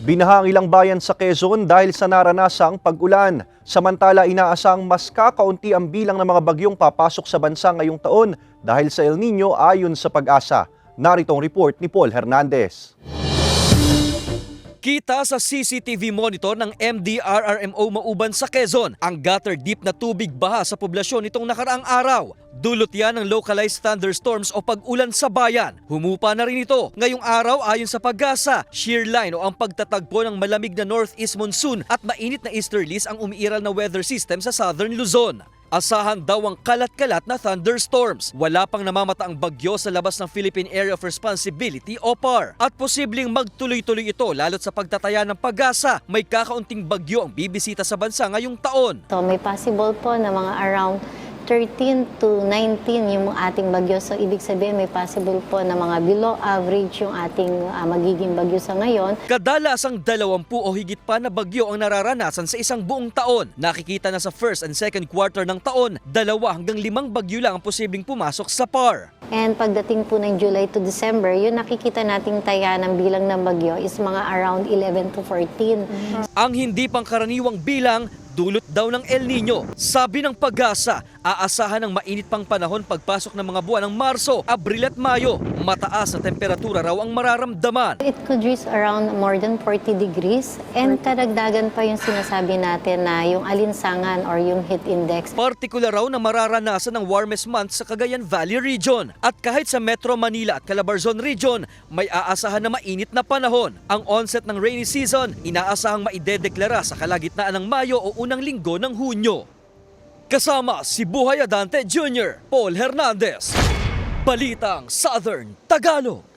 Binaha ang ilang bayan sa Quezon dahil sa naranasang pag-ulan. Samantala, inaasang mas kakaunti ang bilang ng mga bagyong papasok sa bansa ngayong taon dahil sa El Nino ayon sa pag-asa. Narito ang report ni Paul Hernandez. Kita sa CCTV monitor ng MDRRMO Mauban sa Quezon ang gutter deep na tubig baha sa poblasyon nitong nakaraang araw. Dulot yan ng localized thunderstorms o pag-ulan sa bayan. Humupa na rin ito. Ngayong araw ayon sa pag-asa, shear line o ang pagtatagpo ng malamig na northeast monsoon at mainit na easterlies ang umiiral na weather system sa southern Luzon. Asahan daw ang kalat-kalat na thunderstorms. Wala pang namamataang bagyo sa labas ng Philippine Area of Responsibility o PAR. At posibleng magtuloy-tuloy ito lalo't sa pagtataya ng pag-asa. May kakaunting bagyo ang bibisita sa bansa ngayong taon. So may possible po na mga around 13 to 19 yung ating bagyo. So ibig sabihin may possible po na mga below average yung ating ah, magiging bagyo sa ngayon. Kadalasang dalawampu o higit pa na bagyo ang nararanasan sa isang buong taon. Nakikita na sa first and second quarter ng taon, dalawa hanggang limang bagyo lang ang posibleng pumasok sa PAR. And pagdating po ng July to December, yun nakikita nating taya ng bilang ng bagyo is mga around 11 to 14. Ang hindi pangkaraniwang bilang dulot daw ng El Nino. Sabi ng pag-asa, aasahan ng mainit pang panahon pagpasok ng mga buwan ng Marso, Abril at Mayo. Mataas na temperatura raw ang mararamdaman. It could reach around more than 40 degrees and karagdagan pa yung sinasabi natin na yung alinsangan or yung heat index. Partikular raw na mararanasan ng warmest month sa Cagayan Valley Region. At kahit sa Metro Manila at Calabarzon Region, may aasahan na mainit na panahon. Ang onset ng rainy season, inaasahang maidedeklara sa kalagitnaan ng Mayo o unang linggo ng Hunyo. Kasama si Buhay Adante Jr., Paul Hernandez. Balitang Southern Tagalog.